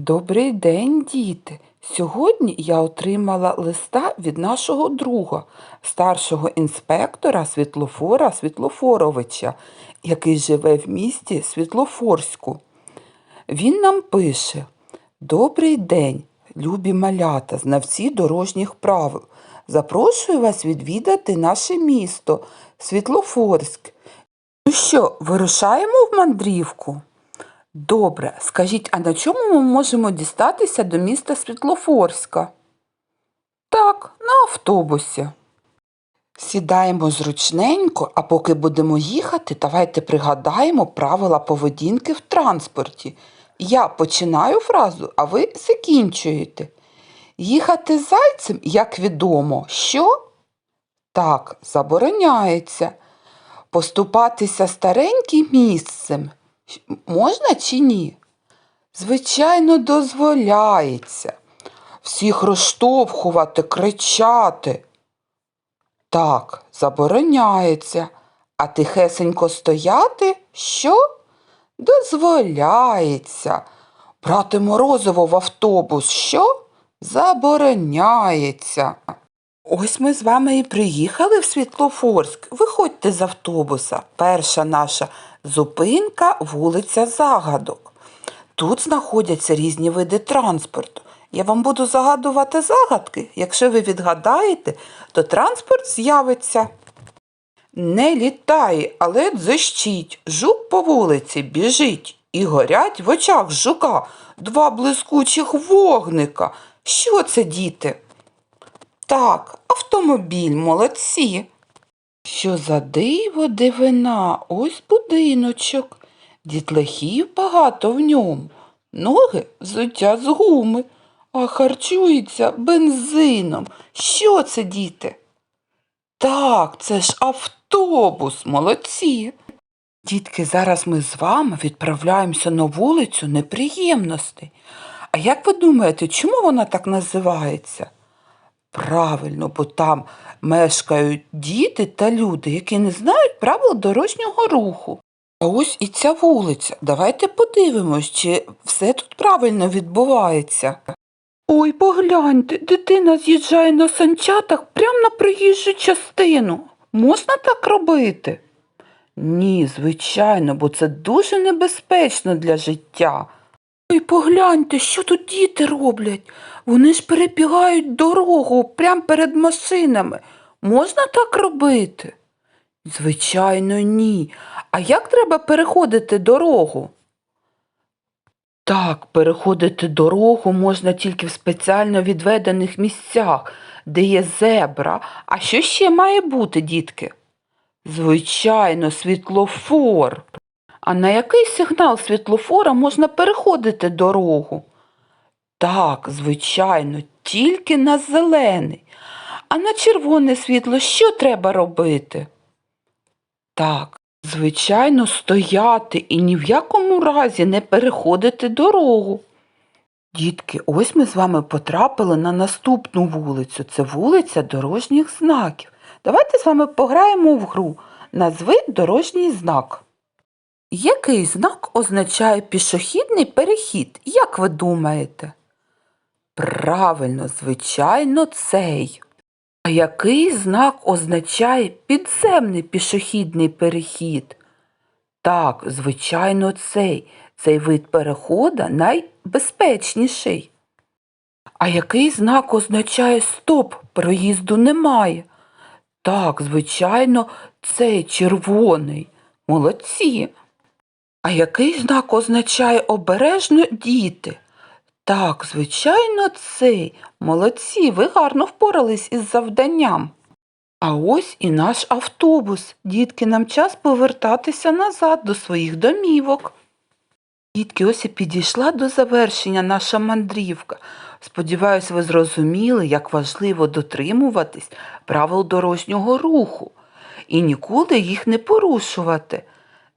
Добрий день, діти! Сьогодні я отримала листа від нашого друга, старшого інспектора Світлофора Світлофоровича, який живе в місті Світлофорську. Він нам пише: Добрий день, любі малята, знавці дорожніх правил. Запрошую вас відвідати наше місто Світлофорськ. Ну що, вирушаємо в мандрівку? Добре, скажіть, а на чому ми можемо дістатися до міста Світлофорська? Так, на автобусі. Сідаємо зручненько, а поки будемо їхати, давайте пригадаємо правила поведінки в транспорті. Я починаю фразу, а ви закінчуєте. Їхати зайцем, як відомо, що? Так, забороняється. Поступатися стареньким місцем можна чи ні? Звичайно, дозволяється. Всіх розштовхувати, кричати. Так, забороняється. А тихесенько стояти що? Дозволяється. Брати морозиво в автобус що? Забороняється. Ось ми з вами і приїхали в Світлофорськ. Виходьте з автобуса. Перша наша зупинка вулиця Загадок. Тут знаходяться різні види транспорту. Я вам буду загадувати загадки. Якщо ви відгадаєте, то транспорт з'явиться. Не літає, але дзищить. Жук по вулиці біжить. І горять в очах жука два блискучих вогника. Що це, діти? Так, автомобіль, молодці. Що за диво дивина, ось будиночок. Дітлахів багато в ньому. Ноги взуття з гуми, а харчується бензином. Що це, діти? Так, це ж автобус, молодці. Дітки, зараз ми з вами відправляємося на вулицю неприємностей. А як ви думаєте, чому вона так називається? Правильно, бо там мешкають діти та люди, які не знають правил дорожнього руху. А ось і ця вулиця. Давайте подивимось, чи все тут правильно відбувається. Ой, погляньте, дитина з'їжджає на санчатах прямо на проїжджу частину. Можна так робити? Ні, звичайно, бо це дуже небезпечно для життя. Ой, погляньте, що тут діти роблять. Вони ж перебігають дорогу прямо перед машинами. Можна так робити? Звичайно, ні. А як треба переходити дорогу? Так, переходити дорогу можна тільки в спеціально відведених місцях, де є зебра. А що ще має бути, дітки? Звичайно, світлофор. А на який сигнал світлофора можна переходити дорогу? Так, звичайно, тільки на зелений. А на червоне світло що треба робити? Так, звичайно, стояти і ні в якому разі не переходити дорогу. Дітки, ось ми з вами потрапили на наступну вулицю. Це вулиця дорожніх знаків. Давайте з вами пограємо в гру. Назви дорожній знак. Який знак означає пішохідний перехід? Як ви думаєте? Правильно, звичайно, цей. А який знак означає підземний пішохідний перехід? Так, звичайно, цей. Цей вид перехода найбезпечніший. А який знак означає стоп, проїзду немає? Так, звичайно, цей червоний. Молодці. А який знак означає обережно діти? Так, звичайно, цей. Молодці, ви гарно впорались із завданням. А ось і наш автобус. Дітки, нам час повертатися назад до своїх домівок. Дітки, ось і підійшла до завершення наша мандрівка. Сподіваюсь, ви зрозуміли, як важливо дотримуватись правил дорожнього руху і ніколи їх не порушувати.